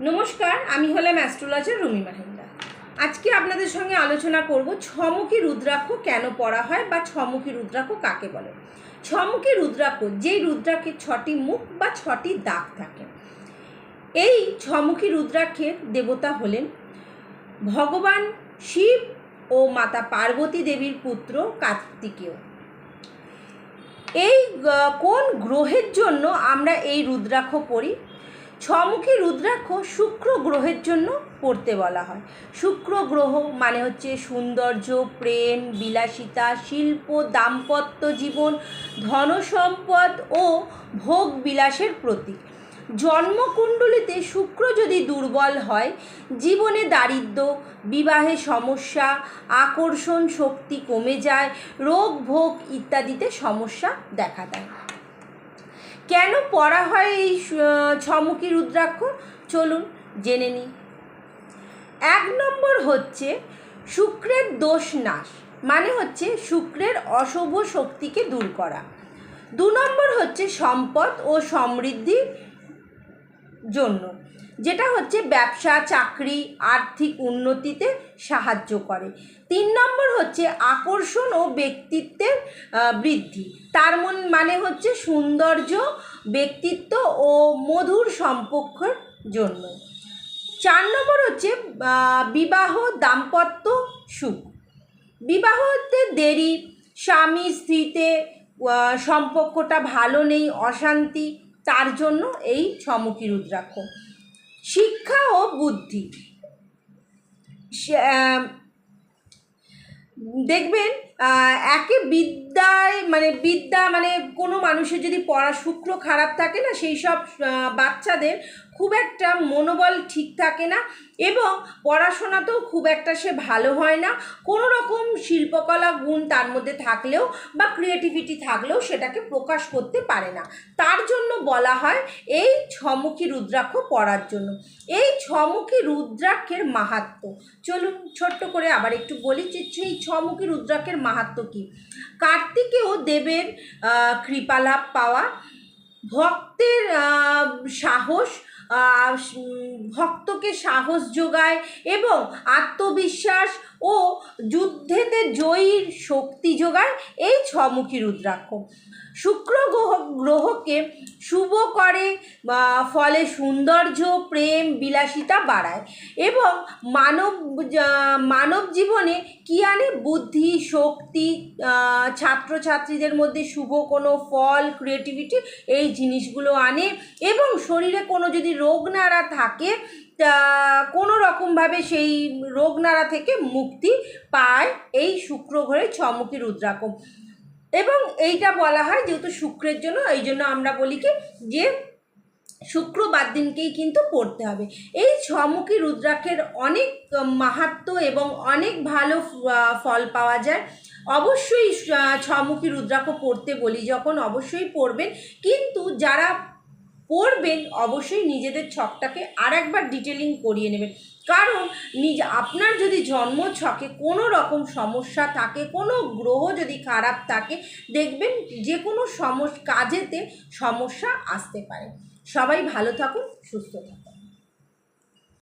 নমস্কার, আমি হলাম অ্যাস্ট্রোলজার রুমি মাহিন্দা আজকে আপনাদের সঙ্গে আলোচনা করব ছমুখী রুদ্রাক্ষ কেন পড়া হয় বা ছমুখী রুদ্রাক্ষ কাকে বলে? ছমুখী রুদ্রাক্ষ যেই রুদ্রাক্ষের ছটি মুখ বা ছটি দাগ থাকে। এই ছমুখী রুদ্রাক্ষের দেবতা হলেন ভগবান শিব ও মাতা পার্বতী দেবীর পুত্র কার্তিকেয়। এই কোন গ্রহের জন্য আমরা এই রুদ্রাক্ষ পড়ি? ছমুখী রুদ্রাক্ষ শুক্র গ্রহের জন্য পড়তে বলা হয়। শুক্র গ্রহ মানে হচ্ছে সৌন্দর্য, প্রেম, বিলাসিতা, শিল্প, দাম্পত্য জীবন, ধনসম্পদ ও ভোগ বিলাসের প্রতীক। জন্মকুণ্ডলিতে শুক্র যদি দুর্বল হয়, জীবনে দারিদ্র, বিবাহে সমস্যা, আকর্ষণ শক্তি কমে যায়, রোগ, ভোগ ইত্যাদিতে সমস্যা দেখা দেয়। কেন পড়া হয় এই ছমুখী রুদ্রাক্ষ? চলুন জেনে নিই। এক নম্বর হচ্ছে শুক্রের দোষ নাশ মানে হচ্ছে শুক্রের অশুভ শক্তিকে দূর করা। দু নম্বর হচ্ছে সম্পদ ও সমৃদ্ধির জন্য। যেটা হচ্ছে ব্যবসা, চাকরি, আর্থিক উন্নতিতে সাহায্য করে। তিন নম্বর হচ্ছে আকর্ষণ ও ব্যক্তিত্বের বৃদ্ধি। তার মন মানে হচ্ছে সৌন্দর্য, ব্যক্তিত্ব ও মধুর সম্পর্কের জন্য। চার নম্বর হচ্ছে বিবাহ, দাম্পত্য সুখ। বিবাহতে দেরি, স্বামী স্ত্রীতে সম্পর্কটা ভালো নেই, অশান্তি, তার জন্য এই ছমুখী রুদ্রাক্ষ। শিক্ষা ও বুদ্ধি। দেখবেন একে বিদ্যায় মানে বিদ্যা মানে কোনো মানুষের যদি পড়া শুক্র খারাপ থাকে না, সেই সব বাচ্চাদের খুব একটা মনোবল ঠিক থাকে না এবং পড়াশোনাতেও খুব একটা সে ভালো হয় না। কোনো রকম শিল্পকলা গুণ তার মধ্যে থাকলেও বা ক্রিয়েটিভিটি থাকলেও সেটাকে প্রকাশ করতে পারে না। তার জন্য বলা হয় এই ছমুখী রুদ্রাক্ষ পড়ার জন্য। এই ছমুখী রুদ্রাক্ষের মাহাত্ম চলুন ছোট্ট করে আবার একটু বলি যে, সেই ছমুখী রুদ্রাক্ষের মাহাত্ম কী? কার্তিকেও দেবের কৃপালাভ পাওয়া ভক্তের সাহস ভক্তকে সাহস যোগায় এবং আত্মবিশ্বাস ও যুদ্ধেতে জয়ীর শক্তি যোগায় এই ছমুখী রুদ্রাক্ষ। শুক্র গ্রহ, গ্রহকে শুভ করে ফলে সৌন্দর্য, প্রেম, বিলাসিতা বাড়ায় এবং মানব মানব জীবনে কী আনে? বুদ্ধি, শক্তি ছাত্রছাত্রীদের মধ্যে শুভ কোনো ফল ক্রিয়েটিভিটি এই জিনিসগুলো আনে এবং শরীরে কোনো যদি রোগ নাড়া থাকে কোনো রকমভাবে সেই রোগ নাড়া থেকে মুক্তি পায় এই শুক্র ঘরে ছমুখী রুদ্রাক্ষ এবং এইটা বলা হয় যেহেতু শুক্রের জন্য, এই জন্য আমরা বলি কি, যে শুক্রবার দিনকেই কিন্তু পড়তে হবে। এই ছমুখী রুদ্রাক্ষের অনেক মাহাত্ম এবং অনেক ভালো ফল পাওয়া যায়। অবশ্যই ছমুখী রুদ্রাক্ষ পড়তে বলি, যখন অবশ্যই পড়বেন। কিন্তু যারা পড়বেন, অবশ্যই নিজেদের ছকটাকে আর একবার ডিটেলিং করিয়ে নেবেন। কারণ নিজ, আপনার যদি জন্ম ছকে কোনো রকম সমস্যা থাকে, কোনো গ্রহ যদি খারাপ থাকে, দেখবেন যে কোনো সমস, কাজেতে সমস্যা আসতে পারে। সবাই ভালো থাকুন, সুস্থ থাকুন।